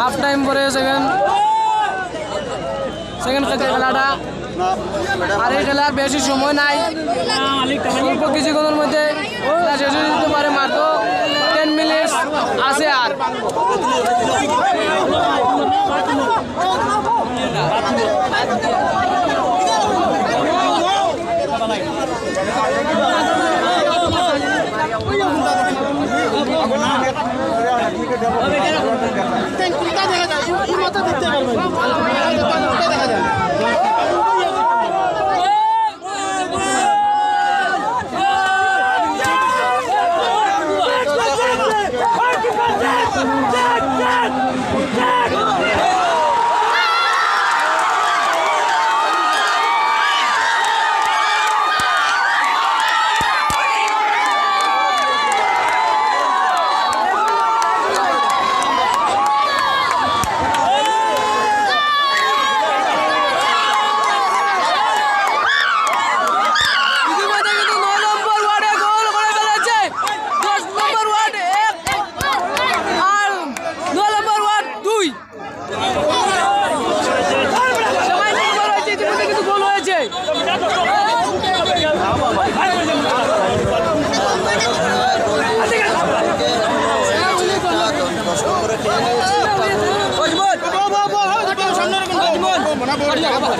Half time পরে second second খেলাটা। আর এই খেলার বেশি সময় নাই। অল্প কিছুক্ষণের মধ্যে শেষ হয়ে যেতে পারে, মাত্র টেন মিনিট আছে আর ইতিমধ্যে কিন্তু নয় নম্বর ওয়ার্ডে গোল করে ফেলেছে দশ নম্বর ওয়ার্ড এক আর নয় নম্বর ওয়ার্ড দুই সবাই নম্বর হয়েছে ইতিমধ্যে কিন্তু গোল হয়েছে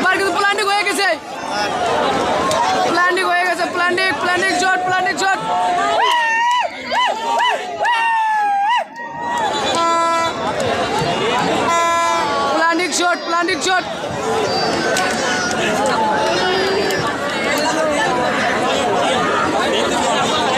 আমরা কিন্তু প্ল্যান্ডিং হয়ে গেছে প্ল্যান্ডিং হয়ে গেছে প্ল্যান্ডিং প্ল্যান্ডিং শট প্ল্যান্ডিং শট প্ল্যান্ডিং শট প্ল্যান্ডিং শট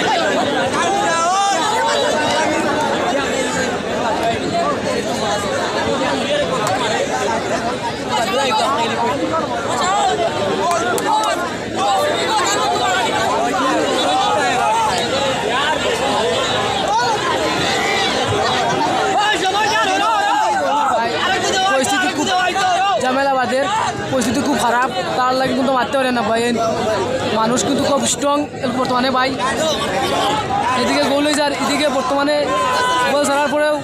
পরিস্থিতি খুব ঝামেলাবাদের পরিস্থিতি খুব খারাপ। তার লাগে কিন্তু মারতে পারে না ভাই। মানুষ কিন্তু খুব স্ট্রং বর্তমানে ভাই। এদিকে গোল হয়ে যার এদিকে বর্তমানে গোল ছাড়ার পরেও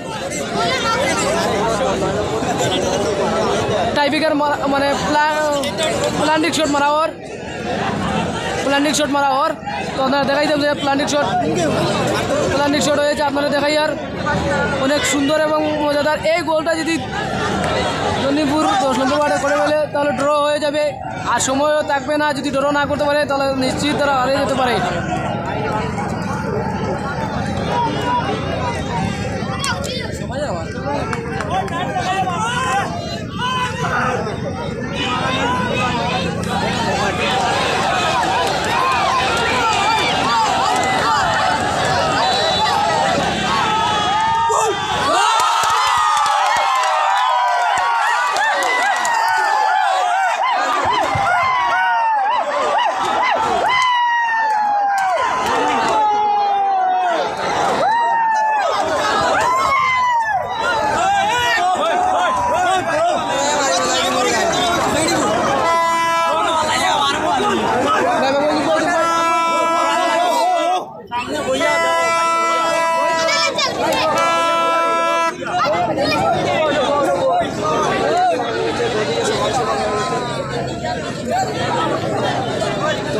টাইপিকার মানে প্লান্টিক শট মারা প্ল্যান্ডিক শট মারা ওর। তো আপনারা দেখাই দেবেন যে প্ল্যান্ডিক শট প্ল্যান্ডিক শট হয়েছে, আপনারা দেখাই আর। অনেক সুন্দর এবং মজাদার। এই গোলটা যদি জন্দিপুর দশ নম্বর ওয়ার্ডে করে ফেলে, তাহলে ড্র হয়ে যাবে। আর সময়ও থাকবে না। যদি ড্র না করতে পারে, তাহলে নিশ্চিত তারা হারিয়ে যেতে পারে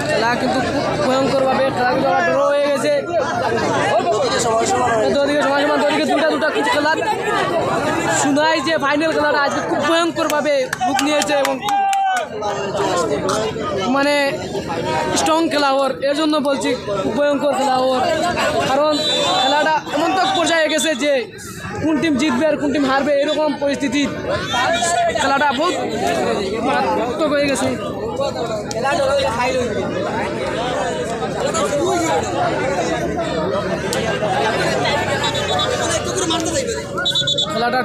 খেলা কিন্তু খুব ভয়ঙ্করভাবে খেলা কিন্তু আবার ড্র হয়ে গেছে দুদিকে সমান সমান দুদিকে দুটা দুটা কিছু খেলার শোনাই যে ফাইনাল খেলাটা আজকে খুব ভয়ঙ্করভাবে রূপ নিয়েছে এবং মানে স্ট্রং খেলা ওর। এর জন্য বলছি খুব ভয়ঙ্কর খেলা ওর। কারণ খেলাটা এমন তক পর্যায়ে গেছে যে কোন টিম জিতবে আর কোন টিম হারবে এরকম পরিস্থিতি। খেলাটা বহুত মারাত্মক হয়ে গেছে। খেলাটা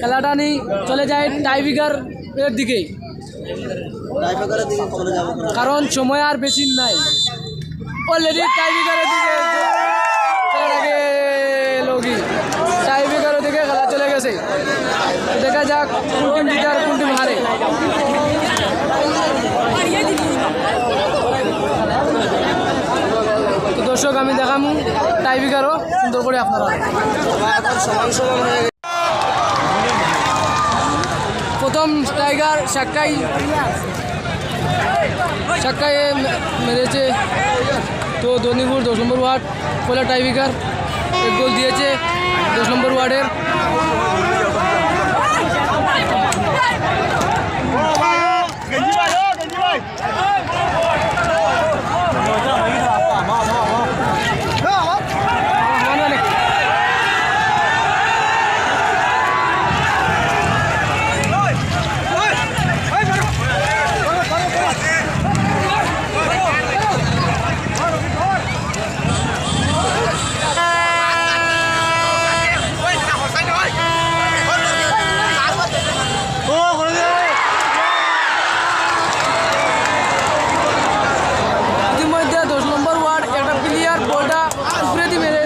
খেলাটা নেই চলে যায় টাইবিকার এর দিকে। কারণ সময় আর বেশি নাই। অলরেডি টাইবিকারের দিকে লগি। দিকে খেলা চলে গেছে। দেখা যাক কোন টিম জিতে আর কোন টিম হারে। দর্শক, আমি দেখামু। টাইবিকারও সুন্দর করে আপনারা। প্রথম টাইগার সাক্কাই। সাক্কাই মেরেছে তো ধনিপুর, দশ নম্বর ওয়ার্ড পয়লা টাইবিকার এক গোল দিয়েছে দশ নম্বর ওয়ার্ডের দশ নম্বর ওয়ার্ড একটা প্লেয়ার বলটা উপরে দিয়ে মেরে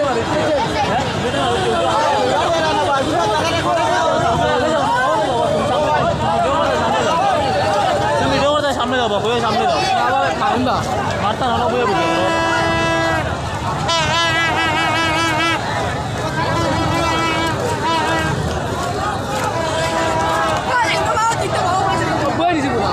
তুমি ভিডিও করতে সামনে যাব হয়ে সামনে যাও কারণটা মারতা ভালো হয়ে বুঝে বই দিছি পুরা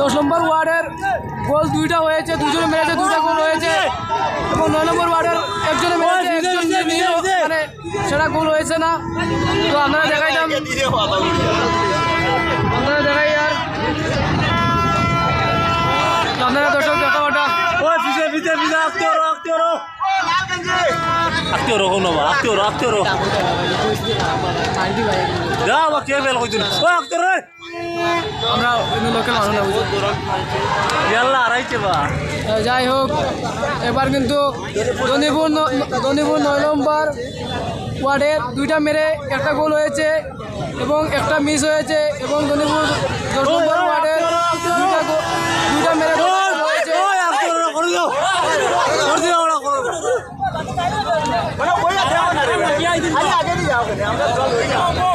দশ নম্বর ওয়ার্ডের গোল দুইটা হয়েছে দুজনে মেরেছে দুইটা গোল হয়েছে। এবং নয় নম্বর ওয়ার্ডের একজনে মেরেছে। মানে সেটা গোল হয়েছে না। তো আপনারা দেখাইতাম। আপনারা দেখাই আর। আপনারা দর্শক দেখা ওটা ওই পিছে পিছে পিছে আমরা মানুষ না ইয়াল্লা বা যাই হোক এবার কিন্তু নয় নম্বর ওয়ার্ডের দুইটা মেরে একটা গোল হয়েছে এবং একটা মিস হয়েছে এবং ধনীপুর দশ নম্বর ওয়ার্ডের 哎呀，给你要，我们要装。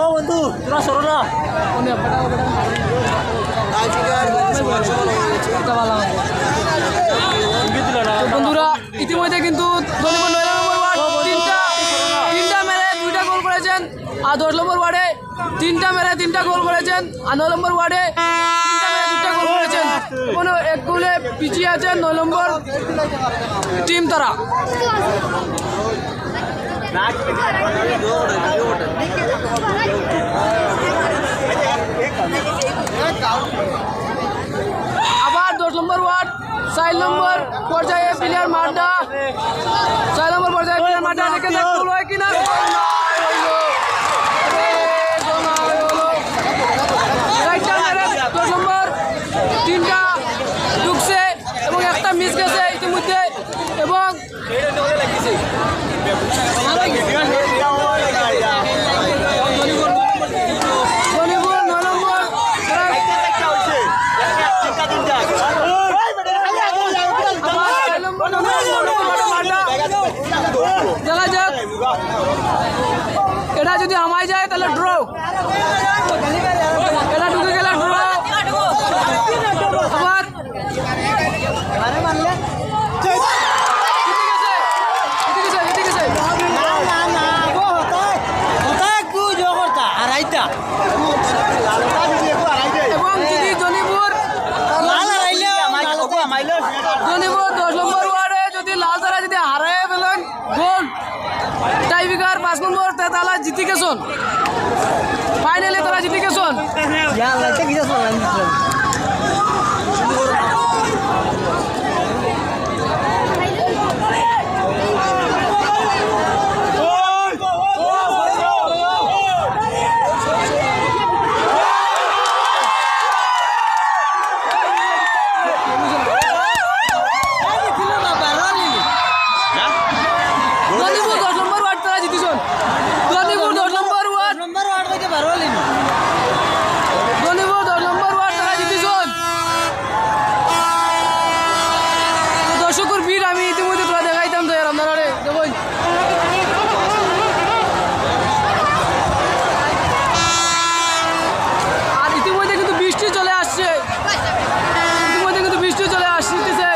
ও বন্ধু, তোরা সরো না। বন্ধুরা, ইতিমধ্যে কিন্তু তিনটা তিনটা মেরে দুইটা গোল করেছেন। আর দশ নম্বর ওয়ার্ডে তিনটা মেরে তিনটা গোল করেছেন। আর নয় নম্বর ওয়ার্ডে তিনটা গোল করেছেন। কোনো এক গোলে পিছিয়ে আছেন নয় নম্বর টিম তারা। আবার দশ নম্বর ওয়ার্ড চার নম্বর পর্যায়ে প্লেয়ার মাঠটা চার নম্বর পর্যায়ে প্লেয়ার দেখে দেখ গোল হয় কিনা? দশ নম্বর। তিনটা ঢুকছে এবং একটা মিস গেছে ইতিমধ্যে। এবং ধনীপুর নয় নম্বর দেখা যাক এটা যদি আমায় যায় তাহলে ড্র এটা ঢুকে গেলে ড্র আবার টাইবিকার পাঁচ নম্বর তালা জিতে গেছন ফাইনালে তারা জিতে গেছন ইয়া লাইতে কি যাস না দলিপুর দশ নম্বর ওয়ার্ড তারা জিতেছন দলিপুর দশ নম্বর ওয়ার্ড নম্বর ওয়ার্ড থেকে বারো লিন দলিপুর দশ নম্বর ওয়ার্ড তারা জিতেছন দর্শকের ভিড় আমি ইতিমধ্যে তোরা দেখাইতাম তো আপনারা দেখুন আর ইতিমধ্যে কিন্তু বৃষ্টি চলে আসছে ইতিমধ্যে কিন্তু বৃষ্টি চলে আসতেছে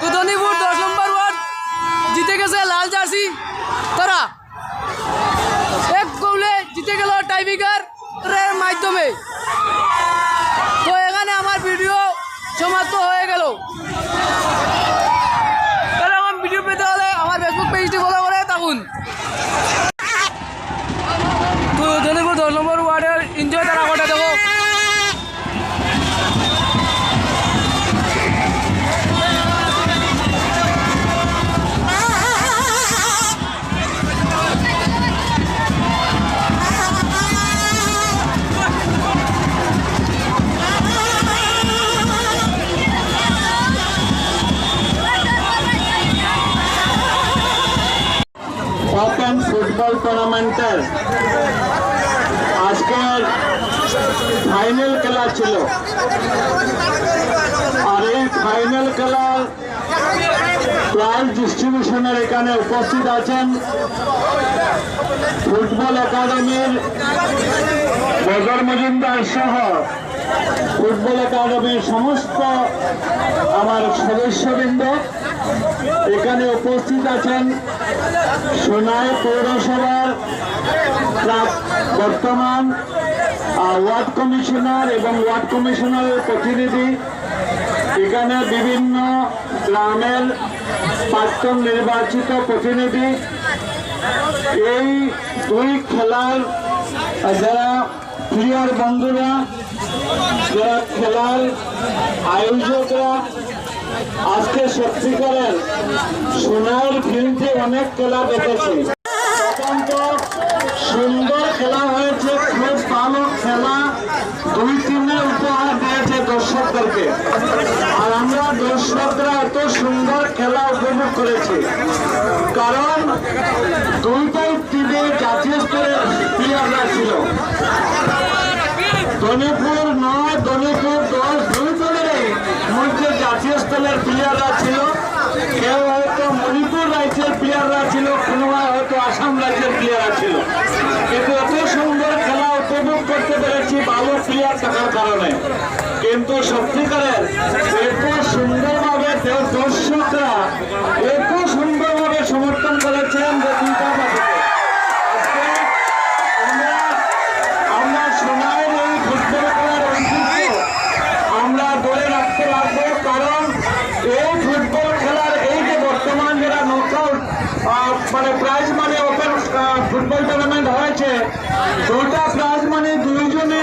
তো ধনীপুর দশ নম্বর ওয়ার্ড জিতে গেছে লাল জার্সি তারা এক গোলে জিতে গেল মাধ্যমে ছিল। আর এই ফাইনাল খেলার প্রাইজ ডিস্ট্রিবিউশনের এখানে উপস্থিত আছেন ফুটবল একাডেমির বদর মজুমদার সহ। ফুটবল একাডেমির সমস্ত আমার সদস্যবৃন্দ এখানে উপস্থিত আছেন সোনাই পৌরসভার বর্তমান ওয়ার্ড কমিশনার এবং ওয়ার্ড কমিশনারের প্রতিনিধি। এখানে বিভিন্ন গ্রামের প্রাক্তন নির্বাচিত প্রতিনিধি। এই দুই খেলার যারা প্লেয়ার বন্ধুরা, যারা খেলার আয়োজকরা, আজকে সত্যিকারের সোনার ফিল্ডে অনেক খেলা দেখেছি। অত্যন্ত সুন্দর খেলা হয়েছে খুব ভালো খেলা দুই টিমের উপহার দিয়েছে দর্শকদেরকে। আর আমরা দর্শকরা এত সুন্দর খেলা উপভোগ করেছি। কারণ দুইটাই জাতীয় স্তরের প্লেয়াররা ছিল। ধনীপুর নয় ধনীপুর দশ, দুই দলেরই মধ্যে জাতীয় স্তরের প্লেয়াররা ছিল। কেউ হয়তো মণিপুর রাজ্যের প্লেয়াররা ছিল, কোনো হয়তো আসাম রাজ্যের প্লেয়াররা ছিল। কিন্তু এত সুন্দর খেলা উপভোগ করতে পেরেছি ভালো প্লেয়ার থাকার কারণে। কিন্তু সত্যিকারের এত সুন্দরভাবে দর্শকরা এত সুন্দরভাবে সমর্থন করেছেন যে দুইটা মাঠে আজকে আমরা আমরা সোনার এই ফুটবল খেলার ঐতিহ্য আমরা ধরে রাখতে পারব কারণ এই ফুটবল খেলার এই যে বর্তমান যেটা নকআউট মানে প্রাইজ মানে ওপেন ফুটবল টুর্নামেন্ট হয়েছে দুটা প্রাইজ মানে দুইজনে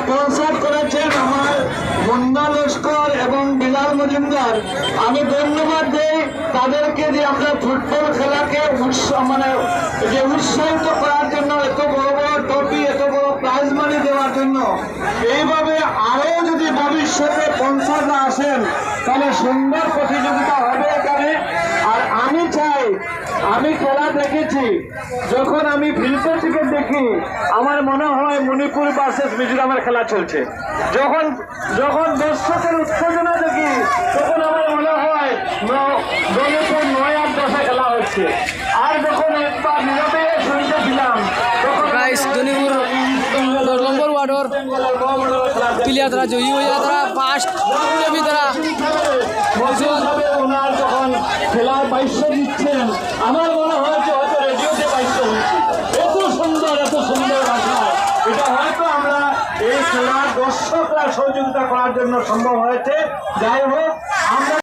স্পন্সার করেছেন আমার বন্দা লস্কর এবং বিলাল মজুমদার আমি ধন্যবাদ দেই তাদেরকে যে আমরা ফুটবল খেলাকে মানে যে উৎসাহিত করার জন্য এত বড় বড় ট্রফি এত বড় প্রাইজ মানি দেওয়ার জন্য এইভাবে আরও যদি ভবিষ্যতে স্পন্সররা আসেন, তাহলে সুন্দর প্রতিযোগিতা হবে এখানে। আর আমি চাই আমি খেলা দেখেছি। যখন আমি ফিল্ডে থেকে দেখি আমার মনে হয় মণিপুর ভার্সেস মিজোরামের খেলা চলছে। যখন যখন দর্শকের উত্তেজনা দেখি তখন আমার মনে হয় মণিপুর নয় আট দশে খেলা হচ্ছে। আর যখন একবার নীরবে শুনতে ছিলাম তখন গাইস ধনীপুর দশ নম্বর ওয়ার্ডর প্লেয়ার তারা জয়ী হয়ে তারা ফার্স্ট তারা খেলার বাইশ্য দিচ্ছেন। আমার মনে হয় যে হয়তো রেডিওতে হচ্ছে এত সুন্দর এত সুন্দর ভাষা এটা হয়তো আমরা এই খেলার দর্শকরা সহযোগিতা করার জন্য সম্ভব হয়েছে। যাই হোক, আমরা